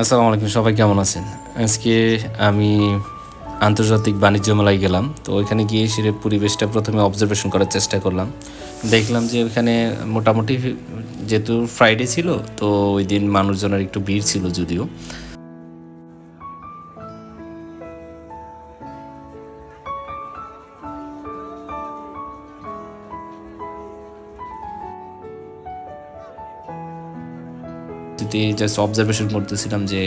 আসসালামু আলাইকুম, সবাই কেমন আছেন? আজকে আমি আন্তর্জাতিক বাণিজ্য মেলায় গেলাম, তো ওইখানে গিয়ে সে পরিবেশটা প্রথমে অবজারভেশন করার চেষ্টা করলাম। দেখলাম যে ওইখানে মোটামুটি, যেহেতু ফ্রাইডে ছিল, তো ওই দিন মানুষজনের একটু ভিড় ছিল যদিও। যদি জাস্ট অবজারভেশন করতেছিলাম যে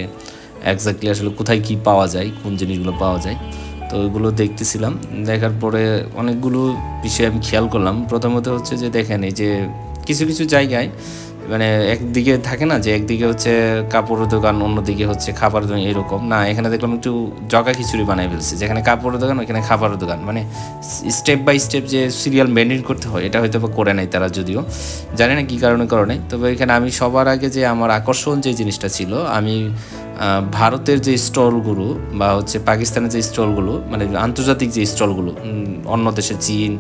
একজাক্টলি আসলে কোথায় কি পাওয়া যায়, কোন জিনিসগুলো পাওয়া যায়। তো ওইগুলো দেখতেছিলাম। দেখার পরে অনেকগুলো বিষয় আমি খেয়াল করলাম। প্রথমত হচ্ছে যে দেখেন এই যে কিছু কিছু জায়গায় মানে একদিকে থাকে না যে একদিকে হচ্ছে কাপড়ের দোকান, অন্যদিকে হচ্ছে খাবার দোকান এরকম। না, এখানে দেখলাম একটু জগা খিচুড়ি বানাই ফেলছে, যেখানে কাপড়ের দোকান, ওইখানে খাবারের দোকান। মানে স্টেপ বাই স্টেপ যে সিরিয়াল মেনটেন করতে হয়, এটা হয়তো বা করে নাই তারা যদিও। জানি না কী কারণে করে নাই। তবে এখানে আমি সবার আগে যে আমার আকর্ষণ যে জিনিসটা ছিল, আমি ভারতের যে স্টলগুলো বা হচ্ছে পাকিস্তানের যে স্টলগুলো মানে আন্তর্জাতিক যে স্টলগুলো অন্য দেশে চীন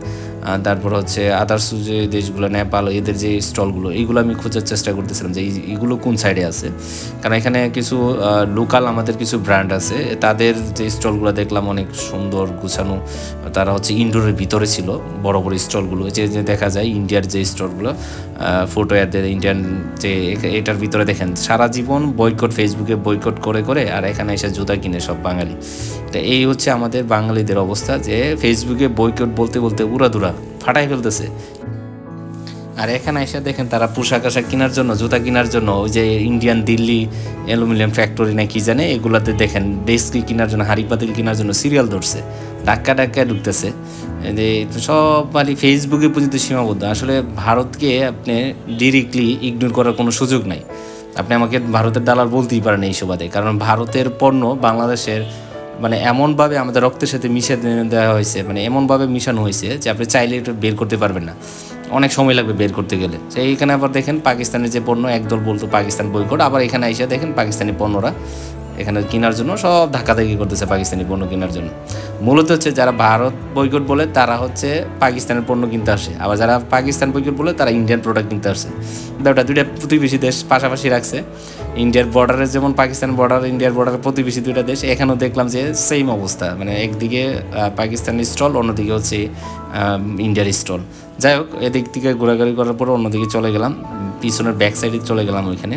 তারপর হচ্ছে আদার্স যে দেশগুলো, নেপাল, এদের যে স্টলগুলো, এইগুলো আমি খোঁজার চেষ্টা করতেছিলাম যে এই- এইগুলো কোন সাইডে আছে। কারণ এখানে কিছু লোকাল আমাদের কিছু ব্র্যান্ড আছে। তাদের যে স্টলগুলো দেখলাম অনেক সুন্দর, গুছানো তারা হচ্ছে ইনডোরের ভিতরে ছিল, বড় বড় স্টলগুলো। যে দেখা যায় ইন্ডিয়ার যে স্টলগুলো ফটো অ্যাডের ইন্ডিয়ান যে এটার ভিতরে দেখেন, সারা জীবন বয়কট ফেসবুকে বয়কট করে করে, আর এখানে এসে জুতা কিনে সব বাঙালি। তো এই হচ্ছে আমাদের বাঙালিদের অবস্থা যে ফেসবুকে বয়কট বলতে বলতে উড়াদুরা ফাটাই ফেলতেছে। আর এখানে এসে দেখেন তারা পোশাক আশাক কেনার জন্য, জুতা কেনার জন্য, ওই যে ইন্ডিয়ান দিল্লি অ্যালুমিনিয়াম ফ্যাক্টরি না কি জানে, এগুলাতে দেখেন ডেস্কি কেনার জন্য, হাড়ি পাতিল কেনার জন্য সিরিয়াল ধরছে। ধাক্কা ধাক্কা ঢুকতেছে যে সব মানে ফেসবুকে পর্যন্ত সীমাবদ্ধ। আসলে ভারতকে আপনি ডিরেক্টলি ইগনোর করার কোনো সুযোগ নাই। আপনি আমাকে ভারতের দালাল বলতেই পারেন এই সুবাদে। কারণ ভারতের পণ্য বাংলাদেশের মানে এমনভাবে আমাদের রক্তের সাথে মিশে দেওয়া হয়েছে মানে এমনভাবে মিশানো হয়েছে যে আপনি চাইলে এটা বের করতে পারবেন না। অনেক সময় লাগবে বের করতে গেলে। তো এইখানে আবার দেখেন, পাকিস্তানের যে পণ্য, একদল বলতো পাকিস্তান বইকট আবার এখানে এসে দেখেন পাকিস্তানি পণ্যরা এখানে কেনার জন্য সব ধাক্কাধাক্কি করতেছে পাকিস্তানি পণ্য কেনার জন্য। মূলত হচ্ছে যারা ভারত বইকট বলে তারা হচ্ছে পাকিস্তানের পণ্য কিনতে আসে। আবার যারা পাকিস্তান বইকট বলে তারা ইন্ডিয়ান প্রোডাক্ট কিনতে আসে। ওটা দুইটা প্রতিবেশী দেশ পাশাপাশি রাখছে। ইন্ডিয়ার বর্ডারে যেমন পাকিস্তান বর্ডার ইন্ডিয়ার বর্ডারের প্রতিবেশী দুইটা দেশ এখানেও দেখলাম যে সেম অবস্থা। মানে একদিকে আহ, পাকিস্তানি স্টল অন্যদিকে হচ্ছে ইন্ডিয়ার স্টল যাই হোক এদিক থেকে ঘোরাঘুরি করার পর অন্যদিকে চলে গেলাম। পিছনের ব্যাক সাইডে চলে গেলাম ওইখানে।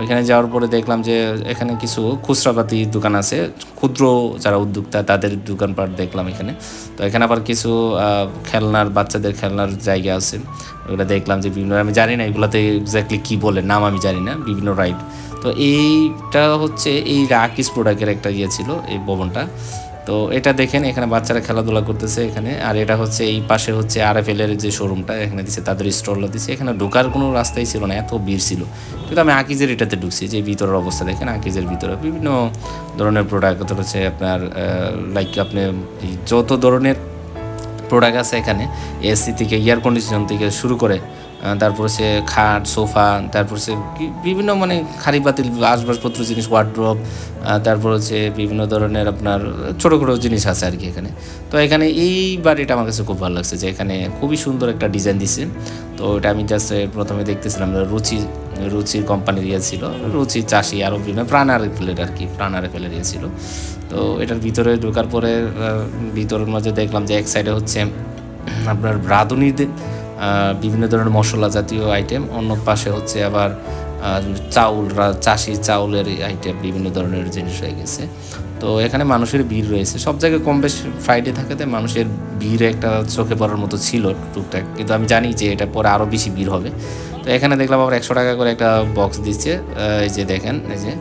ওইখানে যাওয়ার পরে দেখলাম যে এখানে কিছু খুচরাপাতি দোকান আছে। ক্ষুদ্র যারা উদ্যোক্তা, তাদের দোকানপাট দেখলাম এখানে। তো এখানে আবার কিছু খেলনার, বাচ্চাদের খেলনার জায়গা আছে। ওগুলো দেখলাম যে বিভিন্ন, আমি জানি না এগুলোতে এক্স্যাক্টলি কী বলে, নাম আমি জানি না, বিভিন্ন রাইড তো এইটা হচ্ছে এই রাকিস প্রোডাক্টের একটা ইয়ে ছিল, এই ভবনটা। তো এটা দেখেন, এখানে বাচ্চারা খেলাধুলা করতেছে এখানে। আর এটা হচ্ছে, এই পাশে হচ্ছে আর এফ এর যে শোরুমটা এখানে দিচ্ছে তাদের স্টলটা দিচ্ছে এখানে ঢোকার কোনো রাস্তাই ছিল না, এত ভিড় ছিল। কিন্তু আমি আকিজের এটাতে ঢুকছি, যে ভিতরের অবস্থা দেখেন, আকিজের ভিতরে বিভিন্ন ধরনের প্রোডাক্ট হচ্ছে আপনার লাইক আপনি যত ধরনের প্রোডাক্ট আছে এখানে এসি থেকে এয়ার কন্ডিশন থেকে শুরু করে তারপর সে খাট, সোফা, তারপর সে বিভিন্ন মানে খালি পাতিল আসবাবপত্র জিনিস ওয়ার্ড্রপ তারপর হচ্ছে বিভিন্ন ধরনের আপনার ছোটো ছোটো জিনিস আছে আর কি এখানে। তো এখানে এই বাড়িটা আমার কাছে খুব ভালো লাগছে যে এখানে খুবই সুন্দর একটা ডিজাইন দিছে। তো এটা আমি জাস্ট প্রথমে দেখতেছিলাম রুচি, রুচির কোম্পানির ইয়ে ছিল। রুচি, চাষি আরও বিভিন্ন প্রাণ আর ফেলের আর কি, প্রাণ আর ফেলের ইয়ে ছিল। তো এটার ভিতরে ঢোকার পরে ভিতরের মাঝে দেখলাম যে এক সাইডে হচ্ছে আপনার রাঁধুনিদের বিভিন্ন ধরনের মশলা জাতীয় আইটেম অন্য পাশে হচ্ছে আবার চাউল চাষি চাউলের আইটেম বিভিন্ন ধরনের জিনিস হয়ে গেছে। তো এখানে মানুষের ভিড় রয়েছে। সব জায়গায় কম বেশ ফ্রাইডে থাকাতে মানুষের ভিড় একটা চোখে পড়ার মতো ছিল টুকটাক। কিন্তু আমি জানি যে এটা পরে আরও বেশি ভিড় হবে। তো এখানে দেখলাম আবার একশো টাকা করে একটা বক্স দিচ্ছে। এই যে দেখেন, এই যে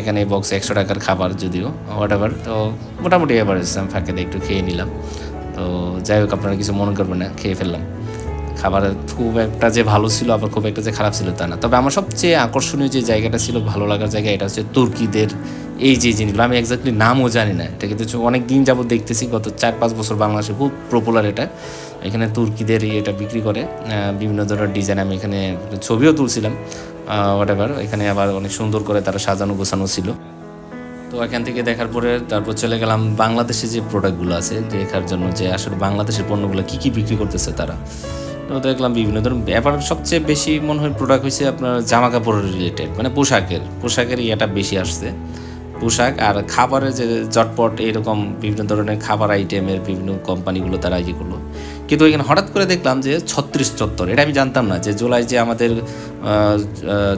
এখানে বক্সে একশো টাকার খাবার যদিও হোয়াট এভার তো মোটামুটি এবার ফাঁকে একটু খেয়ে নিলাম। তো যাই হোক, আপনারা কিছু মনে করবেন না, খেয়ে ফেললাম। খাবার খুব একটা যে ভালো ছিল, আবার খুব একটা যে খারাপ ছিল তা না। তবে আমার সবচেয়ে আকর্ষণীয় যে জায়গাটা ছিল, ভালো লাগার জায়গা এটা হচ্ছে তুর্কিদের এই যে জিনিসগুলো। আমি এক্স্যাক্টলি নামও জানি না। এটা কিন্তু অনেক দিন যাবত দেখতেছি, গত চার পাঁচ বছর বাংলাদেশে খুব পপুলার এটা। এখানে তুর্কিদের এটা বিক্রি করে বিভিন্ন ধরনের ডিজাইন আমি এখানে ছবিও তুলছিলাম হোয়াট এখানে আবার অনেক সুন্দর করে তারা সাজানো গোছানো ছিল। তো এখান থেকে দেখার পরে তারপর চলে গেলাম বাংলাদেশে যে প্রোডাক্টগুলো আছে, দেখার জন্য যে আসলে বাংলাদেশের পণ্যগুলো কী কী বিক্রি করতেছে তারা। দেখলাম বিভিন্ন ধরনের ব্যাপার। সবচেয়ে বেশি মনে হয় প্রোডাক্ট হয়েছে আপনার জামা কাপড়ের রিলেটেড মানে পোশাকের। পোশাকের ইয়েটা বেশি আসছে। পোশাক আর খাবারের যে চটপট এরকম বিভিন্ন ধরনের খাবার আইটেমের বিভিন্ন কোম্পানিগুলো তারা ইয়ে করল। কিন্তু এখানে হঠাৎ করে দেখলাম যে ছত্রিশ চত্বর, এটা আমি জানতাম না যে জুলাই যে আমাদের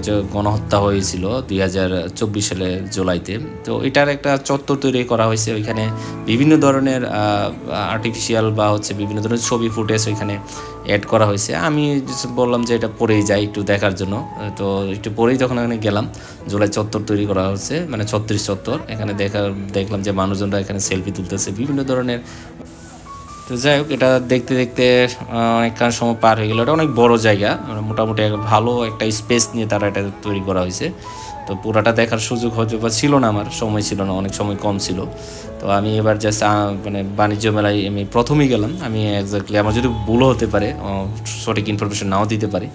যে গণহত্যা হয়েছিল দুই হাজার চব্বিশ সালে জুলাইতে, তো এটার একটা চত্বর তৈরি করা হয়েছে। ওইখানে বিভিন্ন ধরনের আর্টিফিশিয়াল বা হচ্ছে বিভিন্ন ধরনের ছবি, ফুটেজ ওইখানে অ্যাড করা হয়েছে। আমি বললাম যে এটা পরেই যাই একটু দেখার জন্য। তো একটু পরেই যখন এখানে গেলাম, জুলাই চত্বর তৈরি করা হচ্ছে মানে ছত্রিশ চত্বর। এখানে দেখা দেখলাম যে মানুষজনরা এখানে সেলফি তুলতেছে, বিভিন্ন ধরনের তো যাই হোক, এটা দেখতে দেখতে অনেকক্ষণ সময় পার হয়ে গেল। এটা অনেক বড় জায়গা মানে মোটামুটি ভালো একটা স্পেস নিয়ে তারা এটা তৈরি করা হয়েছে। তো পুরাটা দেখার সুযোগ হয়তো বা ছিল না আমার, সময় ছিল না, অনেক সময় কম ছিল। তো আমি এবার জাস্ট মানে বাণিজ্য মেলায় আমি প্রথমেই গেলাম। আমি এক্স্যাক্টলি আমার যদি ভুলও হতে পারে সঠিক ইনফরমেশন নাও দিতে পারে।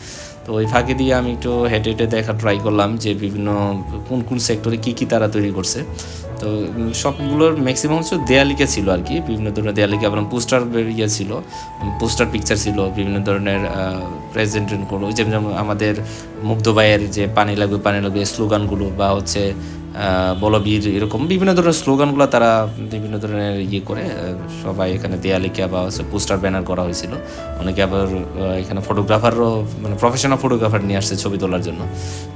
তো ওই ফাঁকে দিয়ে আমি একটু হেঁটে হেঁটে দেখা ট্রাই করলাম যে বিভিন্ন কোন কোন সেক্টরে কী কী তারা তৈরি করছে। তো সবগুলোর ম্যাক্সিমাম হচ্ছে দেয়ালিকে ছিল আর কি। বিভিন্ন ধরনের দেয়ালিকে এবং পোস্টার ইয়ে ছিল পোস্টার পিকচার ছিল, বিভিন্ন ধরনের ওই যেমন আমাদের মুগ্ধ ভাইয়ের যে পানি লাগবে পানি লাগবে স্লোগানগুলো বা হচ্ছে বলবীর এরকম বিভিন্ন ধরনের স্লোগানগুলো তারা বিভিন্ন ধরনের ইয়ে করে সবাই এখানে দেয়ালিকা বা পোস্টার ব্যানার করা হয়েছিল। অনেকে আবার এখানে ফটোগ্রাফারও মানে প্রফেশনাল ফটোগ্রাফার নিয়ে আসছে ছবি তোলার জন্য।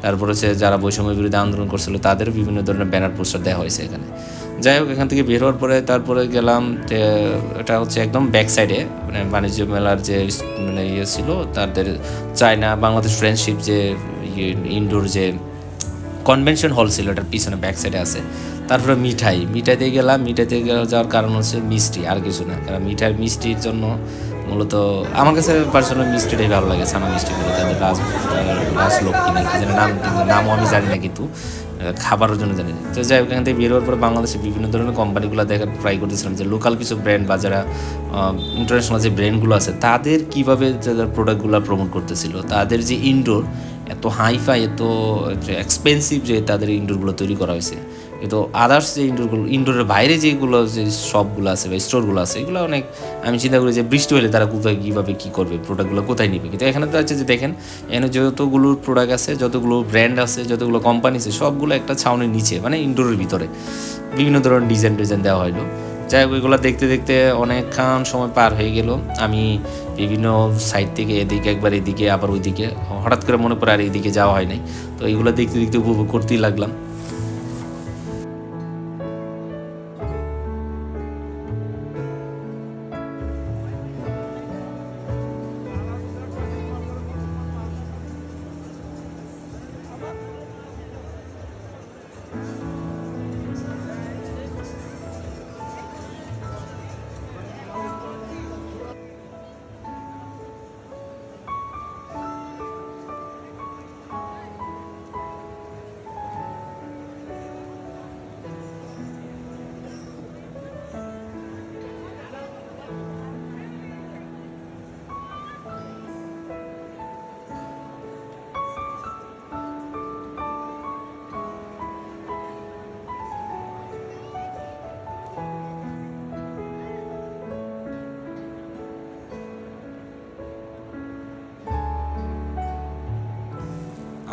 তারপর হচ্ছে যারা বৈষম্য বিরোধী আন্দোলন করছিল তাদের বিভিন্ন ধরনের ব্যানার পোস্টার দেওয়া হয়েছে এখানে। যাই হোক, এখান থেকে বের হওয়ার পরে তারপরে গেলাম এটা হচ্ছে একদম ব্যাক সাইডে মানে বাণিজ্য মেলার যে মানে ইয়ে ছিল, তাদের চায়না বাংলাদেশ ফ্রেন্ডশিপ যে ইয়ে ইনডোর যে কনভেনশন হল ছিল, এটার পিছনে ব্যাক সাইডে আছে তারপরে মিঠাই, মিঠাইতে গেলাম, মিঠাইতে গে- যাওয়ার কারণ হচ্ছে মিষ্টি, আর কিছু না কারণ মিঠাই, মিষ্টির জন্য মূলত আমার কাছে পার্সোনাল মিষ্টিটাই ভালো লাগে, ছানা মিষ্টিগুলো, তাদের রাজ রাজলক্ষ্মী না জানি নাম, নামও আমি জানি না কিন্তু খাবারের জন্য জানি। তো যাই হোক, এখান থেকে বেরোয়ার পরে বাংলাদেশে বিভিন্ন ধরনের কোম্পানিগুলো দেখার ট্রাই করতেছিলাম যে লোকাল কিছু ব্র্যান্ড বা যারা ইন্টারন্যাশনাল যে ব্র্যান্ডগুলো আছে, তাদের কীভাবে তাদের প্রোডাক্টগুলো প্রমোট করতেছিল, তাদের যে ইনডোর এত হাইফাই, এত এক্সপেন্সিভ যে তাদের ইনডোরগুলো তৈরি করা হয়েছে কিন্তু আদার্স যে ইনডোরগুলো ইনডোরের বাইরে যেগুলো, যে শপগুলো আছে বা স্টোরগুলো আছে, এগুলো অনেক, আমি চিন্তা করি যে বৃষ্টি হলে তারা কোথায়, কীভাবে, কী করবে প্রোডাক্টগুলো কোথায় নেবে? কিন্তু এখানে তো হচ্ছে যে দেখেন, এখানে যতগুলো প্রোডাক্ট আছে, যতগুলো ব্র্যান্ড আছে, যতগুলো কোম্পানি আছে, সবগুলো একটা ছাউনির নিচে মানে ইনডোরের ভিতরে। বিভিন্ন ধরনের ডিজাইন ডিজাইন দেওয়া হলো যাই হোক এগুলো দেখতে দেখতে অনেকক্ষণ সময় পার হয়ে গেল। আমি বিভিন্ন সাইড থেকে এদিকে একবার এদিকে, আবার ওইদিকে। হঠাৎ করে মনে পড়ে আর এদিকে যাওয়া হয় নাই। তো এগুলো দেখতে দেখতে উপভোগ করতেই লাগলাম।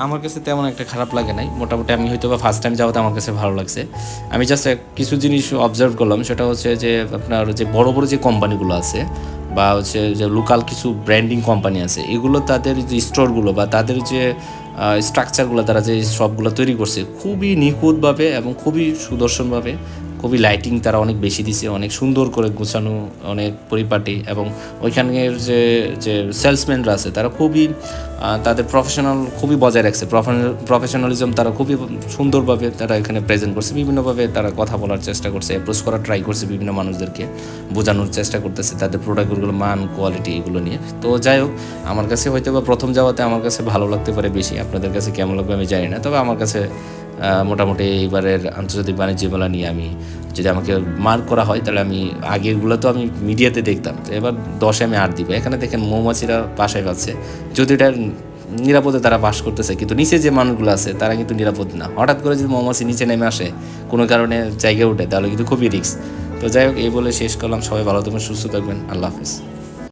আমার কাছে তেমন একটা খারাপ লাগে নাই। মোটামুটি আমি হয়তো বা ফার্স্ট টাইম যাওয়াতে আমার কাছে ভালো লাগছে। আমি জাস্ট কিছু জিনিস অবজার্ভ করলাম, সেটা হচ্ছে যে আপনার যে বড় বড় যে কোম্পানিগুলো আছে বা হচ্ছে যে লোকাল কিছু ব্র্যান্ডিং কোম্পানি আছে, এগুলো তাদের যে স্টোরগুলো বা তাদের যে স্ট্রাকচারগুলো তারা যে সবগুলো তৈরি করছে, খুবই নিখুঁতভাবে এবং খুবই সুদর্শনভাবে খুবই লাইটিং তারা অনেক বেশি দিছে, অনেক সুন্দর করে গোছানো, অনেক পরিপাটি এবং ওইখানের যে যে সেলসম্যানরা আছে, তারা খুবই তাদের প্রফেশনাল খুবই বজায় রাখছে। প্রফেশনালিজম তারা খুবই সুন্দরভাবে তারা এখানে প্রেজেন্ট করছে। বিভিন্নভাবে তারা কথা বলার চেষ্টা করছে অ্যাপ্রোচ করার ট্রাই করছে বিভিন্ন মানুষদেরকে বোঝানোর চেষ্টা করতেছে, তাদের প্রোডাক্টগুলো মান কোয়ালিটি এগুলো নিয়ে। তো যাই হোক, আমার কাছে হয়তো বা প্রথম যাওয়াতে আমার কাছে ভালো লাগতে পারে বেশি, আপনাদের কাছে কেমন লাগবে আমি জানি না, তবে আমার কাছে মোটামুটি এইবারের আন্তর্জাতিক বাণিজ্য মেলা নিয়ে আমি যদি আমাকে মার্ক করা হয়, তাহলে আমি আগেরগুলো তো আমি মিডিয়াতে দেখতাম। তো এবার দশে আমি আট দিব। এখানে দেখেন মৌমাছিরা বাসায় পাচ্ছে যদি এটা নিরাপদে তারা বাস করতেছে, কিন্তু নিচে যে মানুষগুলো আছে, তারা কিন্তু নিরাপদ না। হঠাৎ করে যদি মৌমাছি নিচে নেমে আসে, কোনো কারণে জায়গায় উঠে, তাহলে কিন্তু খুবই রিস্ক তো যাই হোক, এই বলে শেষ করলাম। সবাই ভালো থাকবেন, সুস্থ থাকবেন। আল্লাহ হাফিজ।